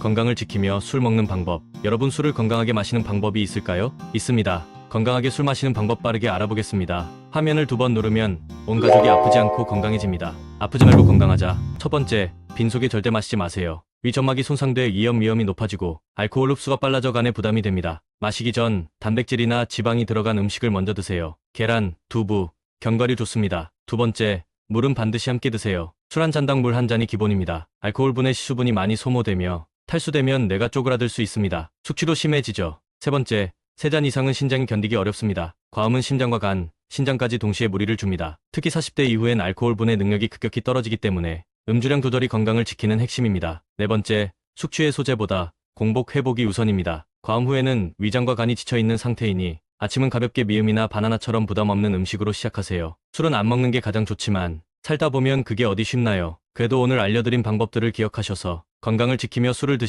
건강을 지키며 술 먹는 방법. 여러분 술을 건강하게 마시는 방법이 있을까요? 있습니다. 건강하게 술 마시는 방법 빠르게 알아보겠습니다. 화면을 두 번 누르면 온 가족이 아프지 않고 건강해집니다. 아프지 말고 건강하자. 첫 번째, 빈속에 절대 마시지 마세요. 위 점막이 손상돼 이염 위험이 높아지고 알코올 흡수가 빨라져 간에 부담이 됩니다. 마시기 전 단백질이나 지방이 들어간 음식을 먼저 드세요. 계란, 두부, 견과류 좋습니다. 두 번째, 물은 반드시 함께 드세요. 술 한 잔당 물 한 잔이 기본입니다. 알코올분의 시수분이 많이 소모되며 탈수되면 뇌가 쪼그라들 수 있습니다. 숙취도 심해지죠. 세 번째, 세 잔 이상은 신장이 견디기 어렵습니다. 과음은 심장과 간, 신장까지 동시에 무리를 줍니다. 특히 40대 이후엔 알코올분의 능력이 급격히 떨어지기 때문에 음주량 조절이 건강을 지키는 핵심입니다. 네 번째, 숙취의 소재보다 공복 회복이 우선입니다. 과음 후에는 위장과 간이 지쳐있는 상태이니 아침은 가볍게 미음이나 바나나처럼 부담 없는 음식으로 시작하세요. 술은 안 먹는 게 가장 좋지만 살다 보면 그게 어디 쉽나요? 그래도 오늘 알려드린 방법들을 기억하셔서 건강을 지키며 술을 드시면